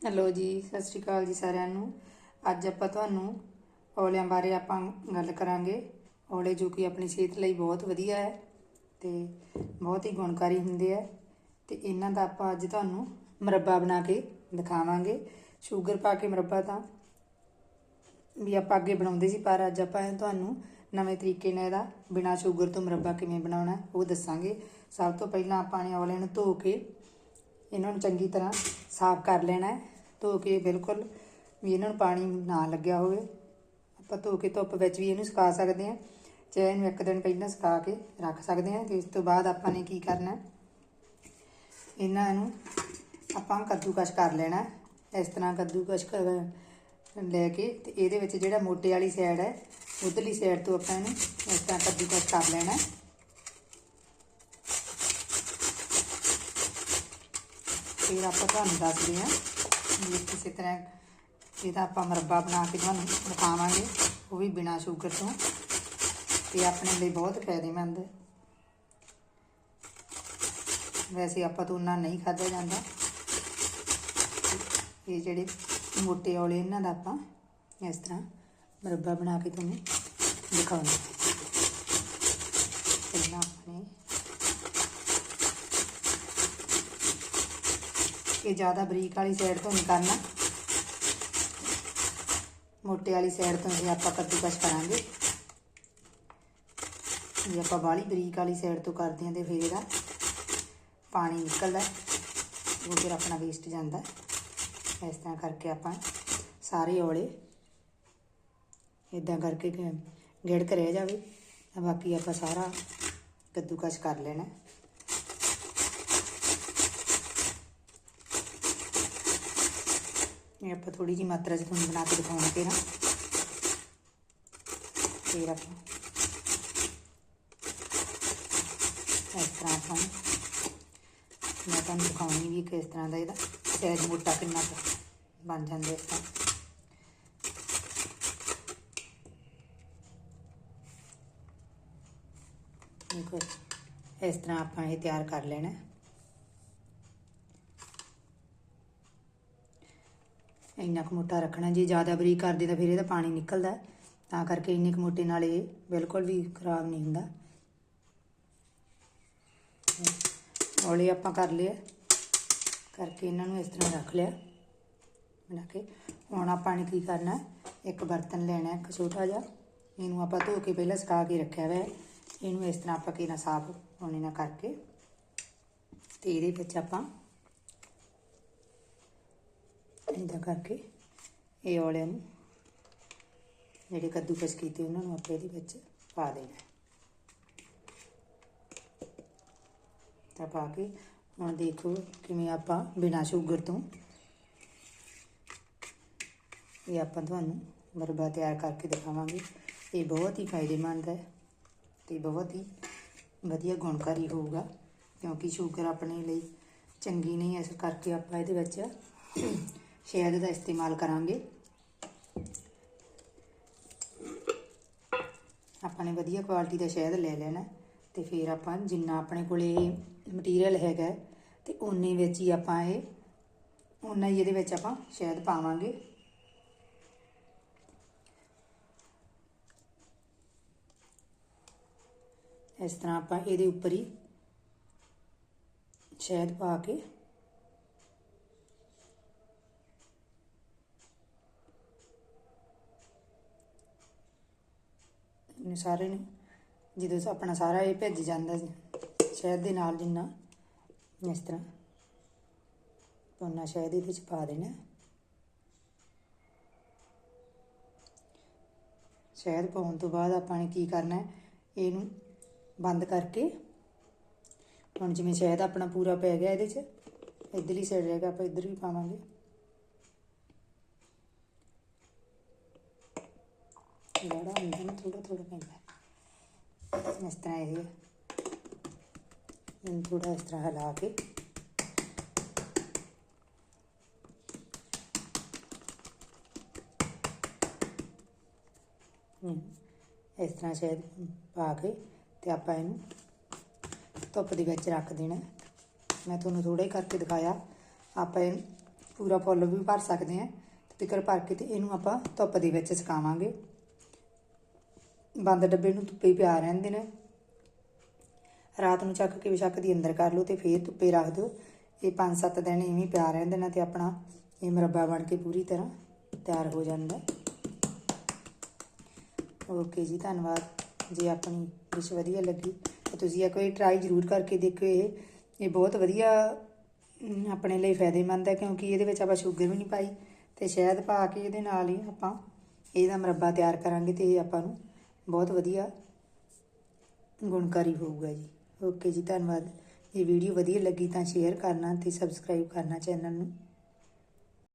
Hello ਜੀ, ਸਤਿ ਸ਼੍ਰੀ ਅਕਾਲ ਜੀ ਸਾਰਿਆਂ ਨੂੰ। ਅੱਜ ਆਪਾਂ ਤੁਹਾਨੂੰ ਔਲਿਆਂ ਬਾਰੇ ਆਪਾਂ ਗੱਲ ਕਰਾਂਗੇ। ਔਲੇ ਜੋ ਕਿ ਆਪਣੀ ਸਿਹਤ ਲਈ ਬਹੁਤ ਵਧੀਆ ਹੈ ਤੇ ਬਹੁਤ ਹੀ ਗੁਣਕਾਰੀ ਹੁੰਦੇ ਆ ਤੇ ਇਹਨਾਂ ਦਾ ਆਪਾਂ ਅੱਜ ਤੁਹਾਨੂੰ ਮੁਰੱਬਾ ਬਣਾ ਕੇ ਦਿਖਾਵਾਂਗੇ। ਸ਼ੂਗਰ ਪਾ ਕੇ ਮੁਰੱਬਾ ਤਾਂ ਵੀ ਆਪਾਂ ਅੱਗੇ ਬਣਾਉਂਦੇ ਸੀ, ਪਰ ਅੱਜ ਆਪਾਂ ਤੁਹਾਨੂੰ ਨਵੇਂ ਤਰੀਕੇ ਨਾਲ ਇਹਦਾ ਬਿਨਾ ਸ਼ੂਗਰ ਤੋਂ ਮੁਰੱਬਾ ਕਿਵੇਂ ਬਣਾਉਣਾ ਉਹ ਦੱਸਾਂਗੇ। ਸਭ ਤੋਂ ਪਹਿਲਾਂ ਆਪਾਂ ਨੇ ਔਲਿਆਂ ਨੂੰ ਧੋ ਕੇ ਇਹਨਾਂ ਨੂੰ ਚੰਗੀ ਤਰ੍ਹਾਂ ਸਾਫ਼ ਕਰ ਲੈਣਾ ਧੋ ਕੇ ਬਿਲਕੁਲ ਵੀ ਇਹਨਾਂ ਨੂੰ ਪਾਣੀ ਨਾ ਲੱਗਿਆ ਹੋਵੇ। ਆਪਾਂ ਧੋ ਕੇ ਧੁੱਪ ਵਿੱਚ ਵੀ ਇਹਨੂੰ ਸੁਕਾ ਸਕਦੇ ਹਾਂ। ਚਾਹੇ ਇਹਨੂੰ ਇੱਕ ਦਿਨ ਪਹਿਲਾਂ ਸੁਕਾ ਕੇ ਰੱਖ ਸਕਦੇ ਹਾਂ ਤੇ ਇਸ ਤੋਂ ਬਾਅਦ ਆਪਾਂ ਨੇ ਕੀ ਕਰਨਾ ਇਹਨਾਂ ਨੂੰ ਆਪਾਂ ਕੱਦੂਕਸ਼ ਕਰ ਲੈਣਾ ਇਸ ਤਰ੍ਹਾਂ ਕੱਦੂਕਸ਼ ਕਰ ਲੈ ਕੇ ਤੇ ਇਹਦੇ ਵਿੱਚ ਜਿਹੜਾ ਮੋਟੇ ਵਾਲੀ ਸਾਈਡ ਹੈ, ਉਧਰਲੀ ਸਾਈਡ ਤੋਂ ਆਪਾਂ ਇਹਨੂੰ ਇਸ ਤਰ੍ਹਾਂ ਕੱਦੂਕਸ਼ ਕਰ ਲੈਣਾ ਫਿਰ ਆਪਾਂ ਤੁਹਾਨੂੰ ਦੱਸਦੇ ਹਾਂ। ਵੀ ਕਿਸੇ ਤਰ੍ਹਾਂ ਇਹਦਾ ਆਪਾਂ ਮੁਰੱਬਾ ਬਣਾ ਕੇ ਤੁਹਾਨੂੰ ਦਿਖਾਵਾਂਗੇ ਉਹ ਵੀ ਬਿਨਾ ਸ਼ੂਗਰ ਤੋਂ। ਤੇ ਆਪਣੇ ਲਈ ਬਹੁਤ ਫਾਇਦੇਮੰਦ ਹੈ। ਵੈਸੇ ਆਪਾਂ ਤੋਂ ਉਹਨਾਂ ਨਹੀਂ ਖਾਧਾ ਜਾਂਦਾ। ਇਹ ਜਿਹੜੇ ਮੋਟੇ ਔਲੇ ਇਹਨਾਂ ਦਾ ਆਪਾਂ ਇਸ ਤਰ੍ਹਾਂ ਮੁਰੱਬਾ ਬਣਾ ਕੇ ਤੁਹਾਨੂੰ ਦਿਖਾਉਂਦੇ ਪਹਿਲਾਂ ਆਪਣੇ ਇਹ ਜ਼ਿਆਦਾ ਬਰੀਕ ਵਾਲੀ ਸਾਈਡ ਤੋਂ ਨਹੀਂ ਕਰਨਾ। ਮੋਟੇ ਵਾਲੀ ਸਾਈਡ ਤੋਂ ਹੀ ਆਪਾਂ ਕੱਦੂਕਸ਼ ਕਰਾਂਗੇ। ਜੇ ਆਪਾਂ ਬਾਹਲੀ ਬਰੀਕ ਵਾਲੀ ਸਾਈਡ ਤੋਂ ਕਰਦੇ ਹਾਂ ਤੇ ਫਿਰ ਇਹਦਾ ਪਾਣੀ ਨਿਕਲਦਾ ਉਹ ਫਿਰ ਆਪਣਾ ਵੇਸਟ ਜਾਂਦਾ ਇਸ ਤਰ੍ਹਾਂ ਕਰਕੇ ਆਪਾਂ ਸਾਰੇ ਔਲੇ ਇਦਾਂ ਕਰਕੇ ਗੇੜ ਰਹਿ ਜਾਵੇ। ਬਾਕੀ ਆਪਾਂ ਸਾਰਾ ਕੱਦੂਕਸ਼ ਕਰ ਲੈਣਾ ਇਹ ਆਪਾਂ ਥੋੜੀ ਜਿਹੀ ਮਾਤਰਾ 'ਚ ਤੁਹਾਨੂੰ ਬਣਾ ਕੇ ਦਿਖਾਉਣਾ ਨਾ। ਫਿਰ ਆਪਾਂ ਇਸ ਤਰ੍ਹਾਂ ਆਪਾਂ ਮੈਂ ਤੁਹਾਨੂੰ ਦਿਖਾਉਣੀ ਵੀ ਕਿਸ ਤਰ੍ਹਾਂ ਦਾ ਇਹਦਾ ਸਹਿਜ ਮੋਟਾ ਕਿੰਨਾ ਕੁ ਬਣ ਜਾਂਦਾ ਇਸ ਤਰ੍ਹਾਂ। ਦੇਖੋ, ਇਸ ਤਰ੍ਹਾਂ ਆਪਾਂ ਇਹ ਤਿਆਰ ਕਰ ਲੈਣਾ। ਇੰਨਾ ਕੁ ਮੋਟਾ ਰੱਖਣਾ, ਜੇ ਜ਼ਿਆਦਾ ਬਰੀਕ ਕਰਦੇ ਤਾਂ ਫਿਰ ਇਹਦਾ ਪਾਣੀ ਨਿਕਲਦਾ ਤਾਂ ਕਰਕੇ ਇੰਨੇ ਕੁ ਮੋਟੇ ਨਾਲ ਇਹ ਬਿਲਕੁਲ ਵੀ ਖਰਾਬ ਨਹੀਂ ਹੁੰਦਾ। ਔਲੇ ਆਪਾਂ ਕਰ ਲਿਆ। ਕਰਕੇ ਇਹਨਾਂ ਨੂੰ ਇਸ ਤਰ੍ਹਾਂ ਰੱਖ ਲਿਆ। ਬਣਾ ਕੇ। ਹੁਣ ਆਪਾਂ ਨੇ ਕੀ ਕਰਨਾ, ਇੱਕ ਬਰਤਨ ਲੈਣਾ, ਇੱਕ ਛੋਟਾ ਜਿਹਾ। ਇਹਨੂੰ ਆਪਾਂ ਧੋ ਕੇ ਪਹਿਲਾਂ ਸੁਕਾ ਕੇ ਰੱਖਿਆ ਹੋਇਆ ਇਹਨੂੰ ਇਸ ਤਰ੍ਹਾਂ ਆਪਾਂ ਕਿਨਾ ਸਾਫ਼, ਹੋਣੇ ਨਾਲ ਕਰਕੇ। ਤੇ ਇਹਦੇ ਵਿੱਚ ਆਪਾਂ ਇਦਾਂ ਕਰਕੇ ਇਹ ਔਲਿਆਂ ਨੂੰ ਜਿਹੜੇ ਕੱਦੂਕਸ ਕੀਤੇ ਉਹਨਾਂ ਨੂੰ ਆਪਾਂ ਇਹਦੇ ਵਿੱਚ ਪਾ ਦੇਣਾ ਤਾਂ ਪਾ ਕੇ ਹੁਣ ਦੇਖੋ ਕਿਵੇਂ ਆਪਾਂ ਬਿਨਾ ਸ਼ੂਗਰ ਤੋਂ ਇਹ ਆਪਾਂ ਤੁਹਾਨੂੰ ਮਰਬਾ ਤਿਆਰ ਕਰਕੇ ਦਿਖਾਵਾਂਗੇ। ਇਹ ਬਹੁਤ ਹੀ ਫਾਇਦੇਮੰਦ ਹੈ ਤੇ ਬਹੁਤ ਹੀ ਵਧੀਆ ਗੁਣਕਾਰੀ ਹੋਊਗਾ ਕਿਉਂਕਿ ਸ਼ੂਗਰ ਆਪਣੇ ਲਈ ਚੰਗੀ ਨਹੀਂ ਇਸ ਕਰਕੇ ਆਪਾਂ ਇਹਦੇ ਵਿੱਚ ਸ਼ਹਿਦ ਦਾ ਇਸਤੇਮਾਲ ਕਰਾਂਗੇ। ਆਪਾਂ ਨੇ ਵਧੀਆ ਕੁਆਲਿਟੀ ਦਾ ਸ਼ਹਿਦ ਲੈ ਲੈਣਾ ਤੇ ਫਿਰ ਆਪਾਂ ਜਿੰਨਾ ਆਪਣੇ ਕੋਲ ਇਹ ਮਟੀਰੀਅਲ ਹੈਗਾ ਹੈ, ਤੇ ਉਨੇ ਵਿੱਚ ਹੀ ਆਪਾਂ ਇਹ ਉਨਾ ਹੀ ਇਹਦੇ ਵਿੱਚ ਆਪਾਂ ਸ਼ਹਿਦ ਪਾਵਾਂਗੇ। ਇਸ ਤਰ੍ਹਾਂ ਆਪਾਂ ਇਹਦੇ ਉੱਪਰ ਹੀ ਸ਼ਹਿਦ ਪਾ ਕੇ ਇਹਨੂੰ ਸਾਰੇ ਨੂੰ। ਜਦੋਂ ਆਪਣਾ ਸਾਰਾ ਇਹ ਭਿੱਜ ਜਾਂਦਾ ਸ਼ਹਿਦ ਦੇ ਨਾਲ ਜਿੰਨਾ, ਇਸ ਤਰ੍ਹਾਂ। ਪੋਨਾ ਸ਼ਹਿਦ ਇਹਦੇ ਵਿੱਚ ਪਾ ਦੇਣਾ। ਸ਼ਹਿਦ ਪਾਉਣ ਤੋਂ ਬਾਅਦ ਆਪਾਂ ਨੇ ਕੀ ਕਰਨਾ ਹੈ? ਇਹਨੂੰ ਬੰਦ ਕਰਕੇ, ਹੁਣ ਜਿਵੇਂ ਸ਼ਹਿਦ ਆਪਣਾ ਪੂਰਾ ਪੈ ਗਿਆ ਇਹਦੇ 'ਚ, ਇਧਰਲੀ ਸਾਈਡ ਰਹਿ ਗਿਆ ਆਪਾਂ ਇਧਰ ਵੀ ਪਾਵਾਂਗੇ। ਜਿਹੜਾ ਹੁੰਦਾ ਨਾ ਥੋੜਾ ਥੋੜਾ ਪੈਂਦਾ ਇਸ ਤਰ੍ਹਾਂ ਇਹ ਇਹਨੂੰ ਥੋੜਾ ਇਸ ਤਰ੍ਹਾਂ ਹਿਲਾ ਕੇ ਇਸ ਤਰ੍ਹਾਂ ਸ਼ਾਇਦ ਪਾ ਕੇ ਤੇ ਆਪਾਂ ਇਹਨੂੰ ਧੁੱਪ ਦੇ ਵਿੱਚ ਰੱਖ ਦੇਣਾ ਮੈਂ ਤੁਹਾਨੂੰ ਥੋੜਾ ਹੀ ਕਰਕੇ ਦਿਖਾਇਆ ਆਪਾਂ ਇਹ ਪੂਰਾ ਫੁੱਲ ਵੀ ਭਰ ਸਕਦੇ ਆ ਤਿੱਕਰ ਭਰ ਕੇ ਤੇ ਇਹਨੂੰ ਆਪਾਂ ਧੁੱਪ ਦੇ ਵਿੱਚ ਸੁਕਾਵਾਂਗੇ ਬੰਦ ਡੱਬੇ ਨੂੰ ਧੁੱਪੇ ਹੀ ਪਿਆ ਰਹਿੰਦੇ ਨੇ ਰਾਤ ਨੂੰ ਚੱਕ ਕੇ ਵਿਸ਼ੱਕ ਦੀ ਅੰਦਰ ਕਰ ਲਓ ਤੇ ਫੇਰ ਧੁੱਪੇ ਰੱਖ ਦਿਓ। ਇਹ 5-7 ਦਿਨ ਇਵੇਂ ਪਿਆ ਰਹਿੰਦੇ ਨੇ ਤੇ ਆਪਣਾ ਇਹ ਮੁਰੱਬਾ ਬਣ ਕੇ ਪੂਰੀ ਤਰ੍ਹਾਂ ਤਿਆਰ ਹੋ ਜਾਂਦਾ ਓਕੇ ਜੀ, ਧੰਨਵਾਦ। ਜੇ ਆਪਣੀ ਡਿਸ਼ ਵਧੀਆ ਲੱਗੀ ਤਾਂ ਤੁਸੀਂ ਇੱਕ ਵਾਰੀ ਟਰਾਈ ਜ਼ਰੂਰ ਕਰਕੇ ਦੇਖਿਓ ਇਹ। ਇਹ ਬਹੁਤ ਵਧੀਆ ਆਪਣੇ ਲਈ ਫਾਇਦੇਮੰਦ ਹੈ ਕਿਉਂਕਿ ਇਹਦੇ ਵਿੱਚ ਆਪਾਂ ਸ਼ੂਗਰ ਵੀ ਨਹੀਂ ਪਾਈ ਤੇ ਸ਼ਹਿਦ ਪਾ ਕੇ ਇਹਦੇ ਨਾਲ ਹੀ ਆਪਾਂ ਇਹਦਾ ਮੁਰੱਬਾ ਤਿਆਰ ਕਰਾਂਗੇ ਤੇ ਇਹ ਆਪਾਂ ਨੂੰ ਬਹੁਤ ਵਧੀਆ ਗੁਣਕਾਰੀ ਹੋਊਗਾ ਜੀ। ਓਕੇ ਜੀ, ਧੰਨਵਾਦ। ਜੇ ਵੀਡੀਓ ਵਧੀਆ ਲੱਗੀ ਤਾਂ ਸ਼ੇਅਰ ਕਰਨਾ ਤੇ ਸਬਸਕ੍ਰਾਈਬ ਕਰਨਾ ਚੈਨਲ ਨੂੰ।